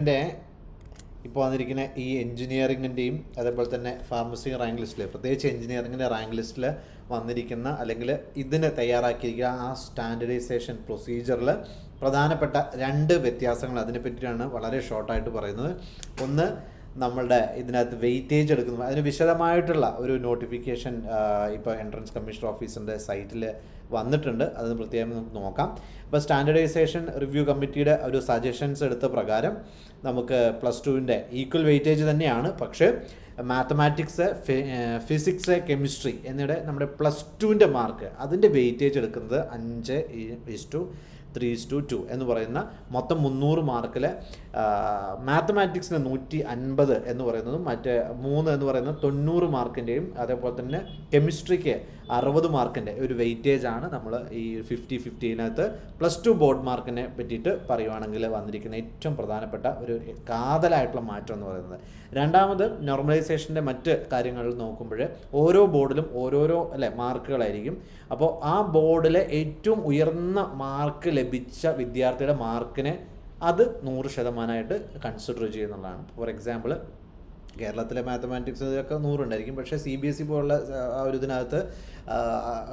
എന്റെ ഇപ്പോൾ വന്നിരിക്കുന്ന ഈ എൻജിനീയറിങ്ങിന്റെയും അതേപോലെ തന്നെ ഫാർമസി റാങ്ക് ലിസ്റ്റിൽ പ്രത്യേകിച്ച് എൻജിനീയറിങ്ങിന്റെ റാങ്ക് ലിസ്റ്റിൽ വന്നിരിക്കുന്ന അല്ലെങ്കിൽ ഇതിനെ തയ്യാറാക്കിയിരിക്കുന്ന ആ സ്റ്റാൻഡർഡൈസേഷൻ പ്രൊസീജിയറിൽ പ്രധാനപ്പെട്ട രണ്ട് വ്യത്യാസങ്ങൾ അതിനെ പറ്റിയാണ് വളരെ ഷോർട്ടായിട്ട് പറയുന്നത്. ഒന്ന് നമ്മളുടെ ഇതിനകത്ത് വെയിറ്റേജ് എടുക്കുന്നു. അതിന് വിശദമായിട്ടുള്ള ഒരു നോട്ടിഫിക്കേഷൻ ഇപ്പോൾ എൻട്രൻസ് കമ്മീഷണർ ഓഫീസിന്റെ സൈറ്റിൽ വന്നിട്ടുണ്ട്. അത് പ്രത്യേകം നമുക്ക് നോക്കാം. ഇപ്പോൾ സ്റ്റാൻഡർഡൈസേഷൻ റിവ്യൂ കമ്മിറ്റിയുടെ ഒരു സജഷൻസ് എടുത്ത പ്രകാരം നമുക്ക് പ്ലസ് ടുവിന്റെ ഈക്വൽ വെയിറ്റേജ് തന്നെയാണ്. പക്ഷേ മാത്തമാറ്റിക്സ് ഫിസിക്സ് കെമിസ്ട്രി എന്നിവിടെ നമ്മുടെ പ്ലസ് ടുവിന്റെ മാർക്ക് അതിന്റെ വെയിറ്റേജ് എടുക്കുന്നത് അഞ്ച് is to three to two എന്ന് പറയുന്ന മൊത്തം മുന്നൂറ് മാർക്കിൽ മാത്തമാറ്റിക്സിന് നൂറ്റി അൻപത് എന്ന് പറയുന്നതും മറ്റേ മൂന്ന് എന്ന് പറയുന്നത് തൊണ്ണൂറ് മാർക്കിന്റെയും അതേപോലെ തന്നെ കെമിസ്ട്രിക്ക് അറുപത് മാർക്കിന്റെ ഒരു വെയിറ്റേജ് ആണ് നമ്മൾ ഈ ഫിഫ്റ്റി ഫിഫ്റ്റീനകത്ത് പ്ലസ് ടു ബോർഡ് മാർക്കിനെ പറ്റിയിട്ട് പറയുവാണെങ്കിൽ വന്നിരിക്കുന്ന ഏറ്റവും പ്രധാനപ്പെട്ട ഒരു കാതലായിട്ടുള്ള മാറ്റം എന്ന് പറയുന്നത്. രണ്ടാമത് നോർമലൈസേഷന്റെ മറ്റ് കാര്യങ്ങൾ നോക്കുമ്പോൾ ഓരോ ബോർഡിലും ഓരോരോ അല്ലെ മാർക്കുകളായിരിക്കും അപ്പോൾ ആ ബോർഡിലെ ഏറ്റവും ഉയർന്ന മാർക്ക് ലഭിച്ച വിദ്യാർത്ഥിയുടെ മാർക്കിനെ അത് നൂറ് ശതമാനമായിട്ട് കൺസിഡർ ചെയ്യുന്നുള്ളതാണ്. ഫോർ എക്സാമ്പിൾ കേരളത്തിലെ മാത്തമാറ്റിക്സ് ഇതൊക്കെ നൂറുണ്ടായിരിക്കും. പക്ഷേ സി ബി എസ് ഇ പോലുള്ള ആ ഒരു ഇതിനകത്ത്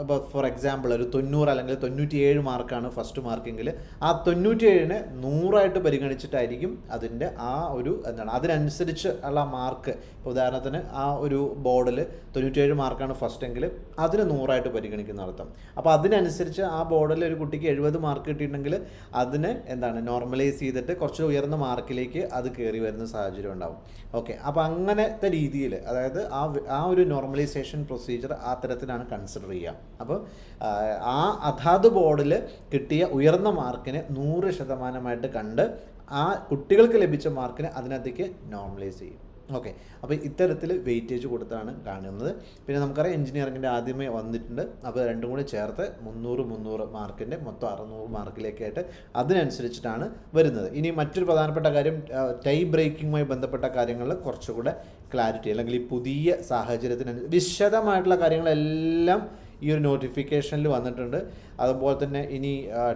ഇപ്പോൾ ഫോർ എക്സാമ്പിൾ ഒരു തൊണ്ണൂറ് അല്ലെങ്കിൽ തൊണ്ണൂറ്റിയേഴ് മാർക്കാണ് ഫസ്റ്റ് മാർക്കെങ്കിൽ ആ തൊണ്ണൂറ്റിയേഴിന് നൂറായിട്ട് പരിഗണിച്ചിട്ടായിരിക്കും അതിന്റെ ആ ഒരു എന്താണ് അതിനനുസരിച്ച് ഉള്ള മാർക്ക്. ഇപ്പോൾ ഉദാഹരണത്തിന് ആ ഒരു ബോർഡിൽ തൊണ്ണൂറ്റിയേഴ് മാർക്കാണ് ഫസ്റ്റ് എങ്കിൽ അതിന് നൂറായിട്ട് പരിഗണിക്കുന്ന അർത്ഥം. അപ്പോൾ അതിനനുസരിച്ച് ആ ബോർഡിൽ ഒരു കുട്ടിക്ക് എഴുപത് മാർക്ക് കിട്ടിയിട്ടുണ്ടെങ്കിൽ അതിന് എന്താണ് നോർമലൈസ് ചെയ്തിട്ട് കുറച്ച് ഉയർന്ന മാർക്കിലേക്ക് അത് കയറി വരുന്ന സാഹചര്യം ഉണ്ടാവും. ഓക്കെ. അപ്പോൾ അങ്ങനത്തെ രീതിയിൽ അതായത് ആ ആ ഒരു നോർമലൈസേഷൻ പ്രൊസീജിയർ ആ തരത്തിലാണ് കൺസിഡർ ചെയ്യുക. അപ്പോൾ ആ അതാത് ബോർഡിൽ കിട്ടിയ ഉയർന്ന മാർക്കിനെ നൂറ് ശതമാനമായിട്ട് കണ്ട് ആ കുട്ടികൾക്ക് ലഭിച്ച മാർക്കിനെ അതിനകത്തേക്ക് നോർമലൈസ് ചെയ്യും. ഓക്കെ അപ്പോൾ ഇത്തരത്തിൽ വെയിറ്റേജ് കൊടുത്താണ് കാണുന്നത്. പിന്നെ നമുക്കറിയാം എഞ്ചിനീയറിങ്ങിന്റെ ആദ്യമേ വന്നിട്ടുണ്ട്. അപ്പോൾ രണ്ടും കൂടി ചേർത്ത് മുന്നൂറ് മുന്നൂറ് മാർക്കിന്റെ മൊത്തം അറുന്നൂറ് മാർക്കിലേക്കായിട്ട് അതിനനുസരിച്ചിട്ടാണ് വരുന്നത്. ഇനി മറ്റൊരു പ്രധാനപ്പെട്ട കാര്യം ടൈ ബ്രേക്കിങ്ങുമായി ബന്ധപ്പെട്ട കാര്യങ്ങളിൽ കുറച്ചുകൂടെ ക്ലാരിറ്റി അല്ലെങ്കിൽ ഈ പുതിയ സാഹചര്യത്തിനനുസരിച്ച് വിശദമായിട്ടുള്ള കാര്യങ്ങളെല്ലാം ഈ ഒരു നോട്ടിഫിക്കേഷനിൽ വന്നിട്ടുണ്ട്. അതുപോലെ തന്നെ ഇനി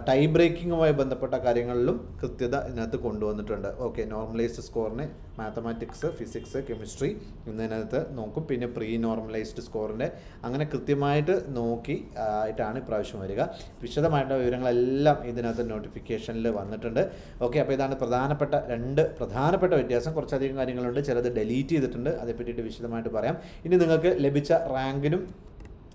ടൈ ബ്രേക്കിങ്ങുമായി ബന്ധപ്പെട്ട കാര്യങ്ങളിലും കൃത്യത ഇതിനകത്ത് കൊണ്ടുവന്നിട്ടുണ്ട്. ഓക്കെ നോർമലൈസ്ഡ് സ്കോറിന് മാത്തമാറ്റിക്സ് ഫിസിക്സ് കെമിസ്ട്രി എന്നതിനകത്ത് നോക്കും. പിന്നെ പ്രീ നോർമലൈസ്ഡ് സ്കോറിന്റെ അങ്ങനെ കൃത്യമായിട്ട് നോക്കി ആയിട്ടാണ് ഇപ്രാവശ്യം വരിക. വിശദമായിട്ടുള്ള വിവരങ്ങളെല്ലാം ഇതിനകത്ത് നോട്ടിഫിക്കേഷനിൽ വന്നിട്ടുണ്ട്. ഓക്കെ അപ്പോൾ ഇതാണ് പ്രധാനപ്പെട്ട രണ്ട് പ്രധാനപ്പെട്ട വ്യത്യാസം. കുറച്ചധികം കാര്യങ്ങളുണ്ട്. ചിലത് ഡെലീറ്റ് ചെയ്തിട്ടുണ്ട്. അതേ പറ്റിയിട്ട് വിശദമായിട്ട് പറയാം. ഇനി നിങ്ങൾക്ക് ലഭിച്ച റാങ്കിനും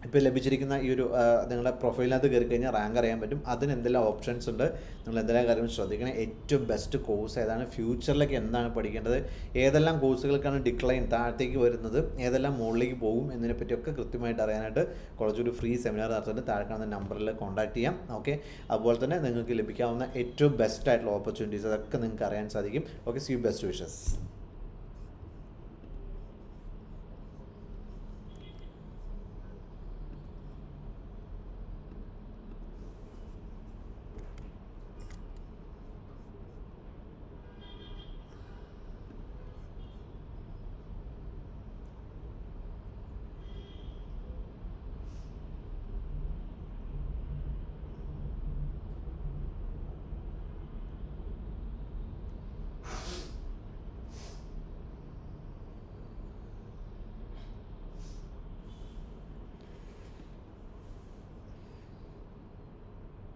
ഇപ്പോൾ ലഭിച്ചിരിക്കുന്ന ഈ ഒരു നിങ്ങളുടെ പ്രൊഫൈലിനകത്ത് കയറി കഴിഞ്ഞാൽ റാങ്ക് അറിയാൻ പറ്റും. അതിന് എന്തെല്ലാം ഓപ്ഷൻസ് ഉണ്ട്? നിങ്ങൾ എന്തെല്ലാം കാര്യങ്ങൾ ശ്രദ്ധിക്കണം? ഏറ്റവും ബെസ്റ്റ് കോഴ്സ് ഏതാണ്? ഫ്യൂച്ചറിലേക്ക് എന്താണ് പഠിക്കേണ്ടത്? ഏതെല്ലാം കോഴ്സുകൾക്കാണ് ഡിക്ലൈൻ താഴത്തേക്ക് വരുന്നത്? ഏതെല്ലാം മുകളിലേക്ക് പോകും? എന്നതിനെ പറ്റിയൊക്കെ കൃത്യമായിട്ട് അറിയാനായിട്ട് കുറച്ചൊരു ഫ്രീ സെമിനാർ നടത്തുന്നുണ്ട്. താഴെ കാണുന്ന നമ്പറിൽ കോൺടാക്ട് ചെയ്യാം. ഓക്കെ അതുപോലെ തന്നെ നിങ്ങൾക്ക് ലഭിക്കാവുന്ന ഏറ്റവും ബെസ്റ്റ് ആയിട്ടുള്ള ഓപ്പർച്യൂണിറ്റീസ് അതൊക്കെ നിങ്ങൾക്ക് അറിയാൻ സാധിക്കും. Okay C best wishes